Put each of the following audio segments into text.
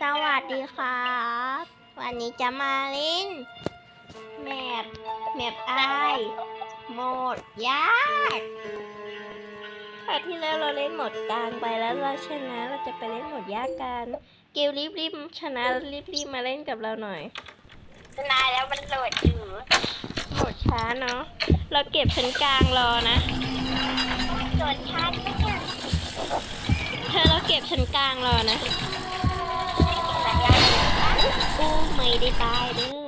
สวัสดีครับ วันนี้จะมาเล่นแมปแมปไอโหมดยากคราวที่แล้วเราเล่นโหมดกลางไปแล้วเราชนะเราจะไปเล่นโหมดยากกัน เกลรีบรีบๆชนะรีบรีบๆมาเล่นกับเราหน่อยนายแล้วมันโหลดอยู่โหมดช้าเนาะเราเก็บชั้นกลางรอนะโหลดช้าเนี่ยเธอเราเก็บชั้นกลางรอนะสัญญาณ อู้ไม่ได้ตายเด้อ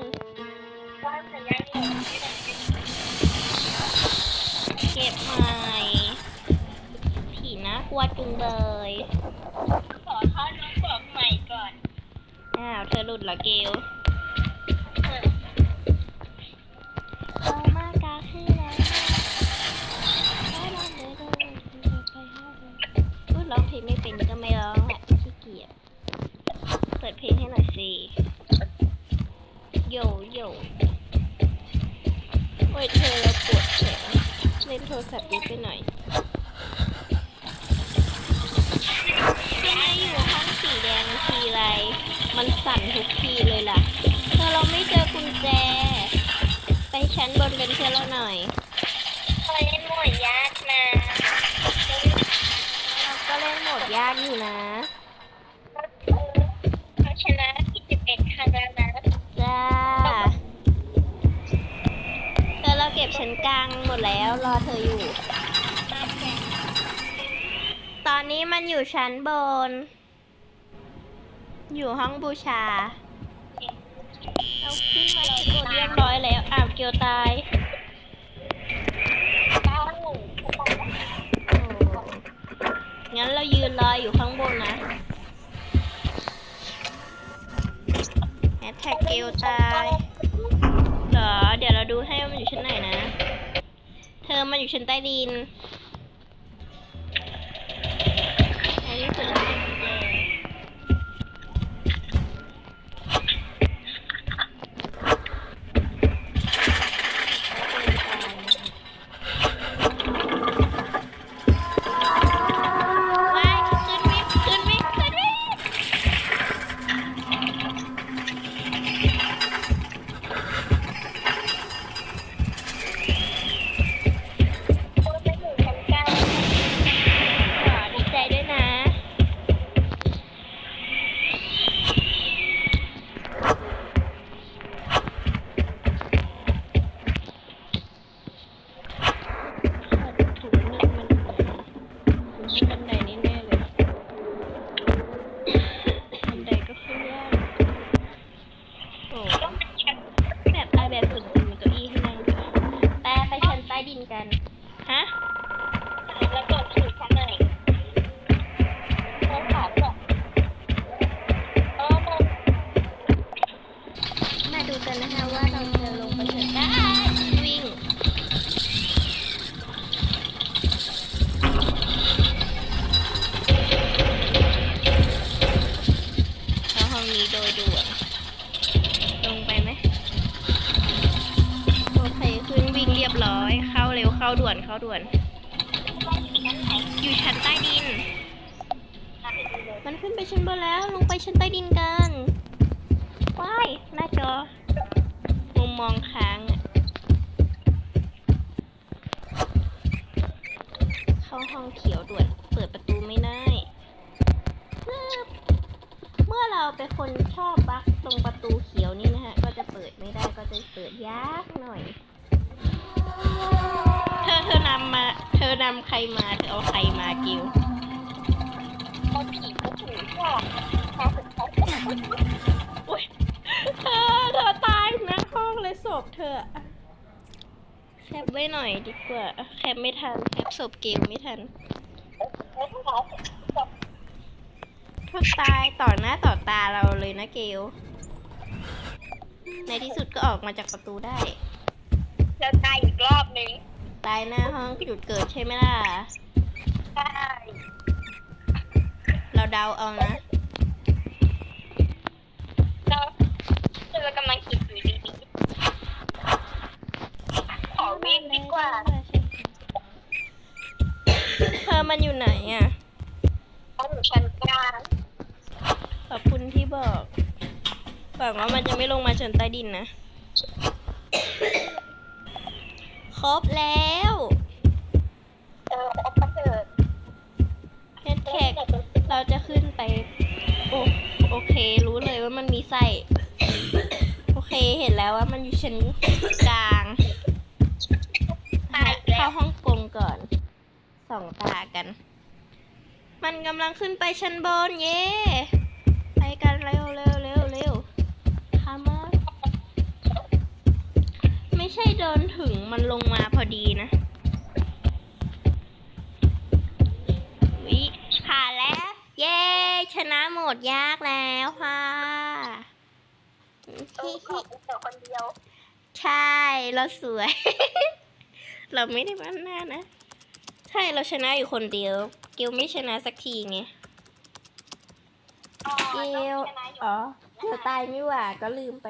ว่าสัญญาณโหลดไม่ได้เก็บใหม่ผีน่ากลัวจุงเบยขอเข้าน้องบอกใหม่ก่อน อ้าวเธอหลุดเหรอเกลเออเรามากาขึ้นแล้วได้ลองเลยเลยไปห้าเลยพูดร้องเพลงไม่เป็นก็ไม่ร้องแหละขี้เกียจ เปิดเพลงให้หน่อยสิ เธอเราปวดแขนเล่นโทรศัพท์เยอะไปหน่อยทำไมอยู่ห้องสีแดงทีไร มันสั่นทุกทีเลยล่ะ เธอเราไม่เจอกุญแจ ไปชั้นบนเป็นเพื่อนเราหน่อยเคยเล่นหมวดยากมาเราก็เล่นโหมดยากอยู่นะ ชั้นกลางหมดแล้วรอเธออยู่ ตอนนี้มันอยู่ชั้นบน อยู่ห้องบูชา เอาขึ้นมาชั้นบนเรียบร้อยแล้วอ้าวเกียวตายงั้นเรายืนรออยู่ข้างบนนะแฮชแท็กเกลตาย อ เดี๋ยวเราดูให้ว่ามันอยู่ชั้นไหนนะ เธอมันอยู่ชั้นใต้ดินในที่สุด บันไดนี่แน่เลยบันไดก็ขึ้นยากโอ้ต้องเป็นชั้แบบไอแบบสุดจริงมีเก้าอี้ให้นั่งด้วยแปไปชั้นใต้ดินกัน ฮะ ด่วน เข้าด่วนชั้นไหนอยู่ชั้นใต้ดิน มันขึ้นไปชั้นบนแล้ว ลงไปชั้นใต้ดินกันว้ายหน้าจอ มุมมองค้างอะเข้าห้องเขียวด่วน เปิดประตูไม่ได้ปึ๊บเมื่อเราเป็นคนชอบบักตรงประตูเขียวนี่นะฮะ ก็จะเปิดไม่ได้ ก็จะเปิดยากหน่อย อนำใครมาเธอเอาใครมากิวเขาผีเขาถูกชอบเขาถูกเขาถูกอุ้ยเธอเธอตายหน้าห้องเลยศพเธออะแคปไว้หน่อยดีกว่า แคปไม่ทัน แคปศพเกลไม่ทันเธอตายต่อหน้าต่อตาเราเลยนะเกลในที่สุดก็ออกมาจากประตูได้แล้วตายอีกรอบนึง ตายหน้าห้องจุดเกิดใช่ไหมล่ะ ใช่เราเดาเอานะ เราเรากำลังคิดอยู่ดีๆขอวิ่งดีกว่าเธอมันอยู่ไหนอะเขาอยู่ชั้นกลางขอบคุณที่บอกหวังว่ามันจะไม่ลงมาจนใต้ดินนะ ครบแล้วเออครบกระเถิดเฮดแท็กเราจะขึ้นไป โอโอเค รู้เลยว่ามันมีไส้ โอเคเห็นแล้วว่ามันอยู่ชั้นกลางตายอีกแล้เข้าวฮ่องกงก่อนสองตากัน มันกำลังขึ้นไปชั้นบนเย่ ถึงมันลงมาพอดีนะวิผ่านแล้ว เย้ชนะโหมดยากแล้วค่ะเออขอกูเจอคนเดียว ใช่ เราสวย เราไม่ได้บ้านหน้านะ ใช่เราชนะอยู่คนเดียว เกลไม่ชนะสักทีไงอ๋อเกต้ลองชนะอยู่อ๋อเธอตายไม่หว่าก็ลืมไป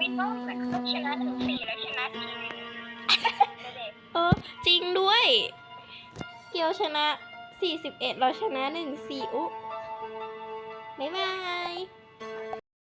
วินต้องเหมือนต้องชนะถึงสี่แล้วชนะทีนึง เด็กเออ จริงด้วย เกียวชนะ 41 เราชนะ1 4อุ๊บ๊ายบาย